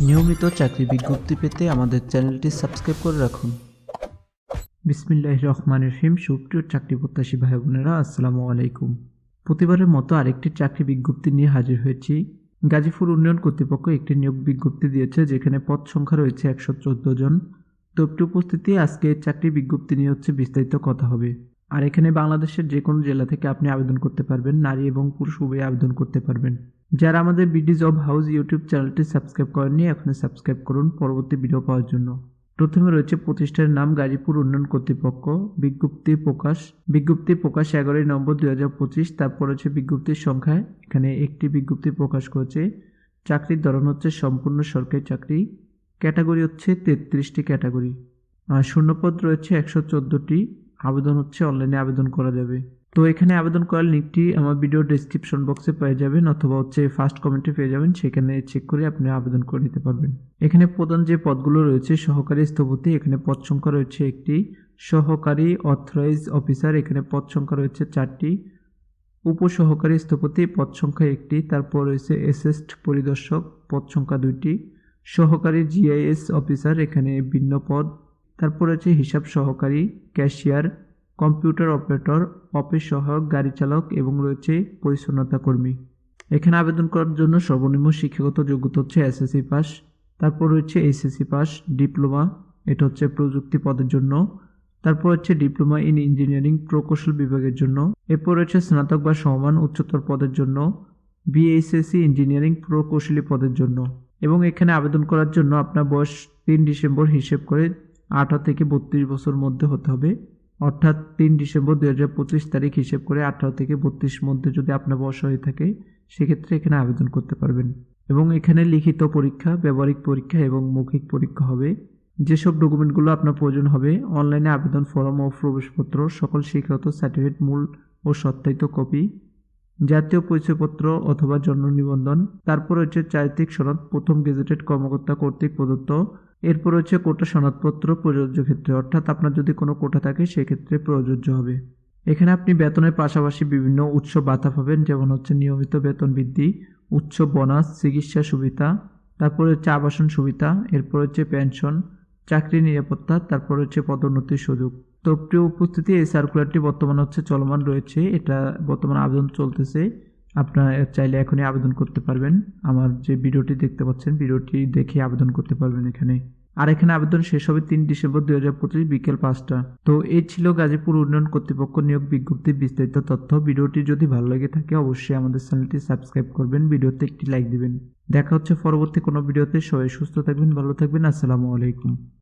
নিয়মিত চাকরি বিজ্ঞপ্তি পেতে আমাদের চ্যানেলটি সাবস্ক্রাইব করে রাখুন। বিসমিল্লাহ রহমান রহিম। সুপ্রিয় চাকরি প্রত্যাশী ভাই বোনেরা, আসসালামু আলাইকুম। প্রতিবারের মতো আরেকটি চাকরি বিজ্ঞপ্তি নিয়ে হাজির হয়েছি। গাজীপুর উন্নয়ন কর্তৃপক্ষ একটি নিয়োগ বিজ্ঞপ্তি দিয়েছে, যেখানে পদ সংখ্যা রয়েছে একশো চোদ্দ জন। তো উপস্থিতি, আজকে চাকরি বিজ্ঞপ্তি নিয়ে হচ্ছে বিস্তারিত কথা হবে। আর এখানে বাংলাদেশের যে কোনো জেলা থেকে আপনি আবেদন করতে পারবেন, নারী এবং পুরুষ উভয়ে আবেদন করতে পারবেন। যারা আমাদের B D job house YouTube চ্যানেলটি সাবস্ক্রাইব করেননি, এখনই সাবস্ক্রাইব করুন পরবর্তী ভিডিও পাওয়ার জন্য। প্রথমে রয়েছে প্রতিষ্ঠানের নাম গাজীপুর উন্নয়ন কর্তৃপক্ষ, বিজ্ঞপ্তি প্রকাশ। বিজ্ঞপ্তি প্রকাশ এগারোই নম্বর দুই হাজার পঁচিশ, তারপর হচ্ছে বিজ্ঞপ্তির সংখ্যা। এখানে একটি বিজ্ঞপ্তি প্রকাশ করেছে, চাকরির ধরন হচ্ছে সম্পূর্ণ সরকারি চাকরি, ক্যাটাগরি হচ্ছে তেত্রিশটি ক্যাটাগরি। শূন্যপদ রয়েছে একশো চোদ্দোটি। আবেদন হচ্ছে অনলাইনে আবেদন করা যাবে। তো এখানে আবেদন করার লিঙ্কটি আমার ভিডিও ডেসক্রিপশন বক্সে পেয়ে যাবেন, অথবা হচ্ছে ফার্স্ট কমেন্টে পেয়ে যাবেন, সেখানে চেক করে আপনি আবেদন করে নিতে পারবেন। এখানে প্রধান যে পদগুলো রয়েছে, সহকারী স্থপতি, এখানে পদ সংখ্যা রয়েছে একটি। সহকারী অথরাইজ অফিসার এখানে পদ সংখ্যা রয়েছে চারটি। উপসহকারী স্থপতি, পদ সংখ্যা একটি, তারপর রয়েছে এসেস্ট পরিদর্শক, পদ সংখ্যা দুইটি। সহকারী জিআইএস অফিসার এখানে ভিন্ন পদ। তারপর আছে হিসাব সহকারী, ক্যাশিয়ার, কম্পিউটার অপারেটর, অফিস সহায়ক, গাড়ি চালক এবং রয়েছে পরিচ্ছন্নতা কর্মী। এখানে আবেদন করার জন্য সর্বনিম্ন শিক্ষাগত যোগ্যতা হচ্ছে এসএসসি পাস তারপর রয়েছে এইচএসসি পাস ডিপ্লোমা এটা হচ্ছে প্রযুক্তি পদের জন্য, তারপর হচ্ছে ডিপ্লোমা ইন ইঞ্জিনিয়ারিং প্রকৌশল বিভাগের জন্য, এরপর রয়েছে স্নাতক বা সমান উচ্চতর পদের জন্য বিএসএসসি ইঞ্জিনিয়ারিং প্রকৌশলী পদের জন্য। এবং এখানে আবেদন করার জন্য আপনার বয়স তিন ডিসেম্বর হিসেব করে আঠারো থেকে বত্রিশ বছর মধ্যে হতে হবে। অর্থাৎ তিন ডিসেম্বর দু হাজার পঁচিশ তারিখ হিসেব করে আঠারো থেকে বত্রিশ মধ্যে যদি আপনার বয়স হয়ে থাকে, সেক্ষেত্রে এখানে আবেদন করতে পারবেন। এবং এখানে লিখিত পরীক্ষা, ব্যবহারিক পরীক্ষা এবং মৌখিক পরীক্ষা হবে। যেসব ডকুমেন্টগুলো আপনার প্রয়োজন হবে, অনলাইনে আবেদন ফর্ম ও প্রবেশপত্র, সকল শিক্ষাগত সার্টিফিকেট, মূল ও সত্যায়িত কপি জাতীয় পরিচয়পত্র অথবা জন্ম নিবন্ধন। তারপর হচ্ছে চারিত্রিক সনদ, প্রথম গেজেটেড কর্মকর্তা কর্তৃক প্রদত্ত। এরপর হচ্ছে কোটা সনদপত্র প্রযোজ্য ক্ষেত্রে। অর্থাৎ আপনার যদি কোনো কোটা থাকে, সেক্ষেত্রে প্রযোজ্য হবে। এখানে আপনি বেতনের পাশাপাশি বিভিন্ন উৎস ভাতা পাবেন, যেমন হচ্ছে নিয়মিত বেতন বৃদ্ধি উচ্চ বোনাস, চিকিৎসা সুবিধা, তারপর হচ্ছে আবাসন সুবিধা, এরপর হচ্ছে পেনশন চাকরি নিরাপত্তা, তারপর হচ্ছে পদোন্নতির সুযোগ। তো প্রিয় উপস্থিতি, এই সার্কুলারটি বর্তমানে হচ্ছে চলমান রয়েছে। এটা বর্তমানে আবেদন চলতেছে। আপনারা চাইলে এখনই আবেদন করতে পারবেন। আমার যে ভিডিওটি দেখতে পাচ্ছেন, ভিডিওটি দেখে আবেদন করতে পারবেন এখানে। আর এখানে আবেদন শেষ হবে তিন ডিসেম্বর দুই হাজার পঁচিশ বিকেল পাঁচটা। তো এই ছিল গাজীপুর উন্নয়ন কর্তৃপক্ষ নিয়োগ বিজ্ঞপ্তির বিস্তারিত তথ্য। ভিডিওটি যদি ভালো লেগে থাকে, অবশ্যই আমাদের চ্যানেলটি সাবস্ক্রাইব করবেন, ভিডিওতে একটি লাইক দিবেন। দেখা হচ্ছে পরবর্তী কোনো ভিডিওতে। সবাই সুস্থ থাকবেন, ভালো থাকবেন। আসসালামু আলাইকুম।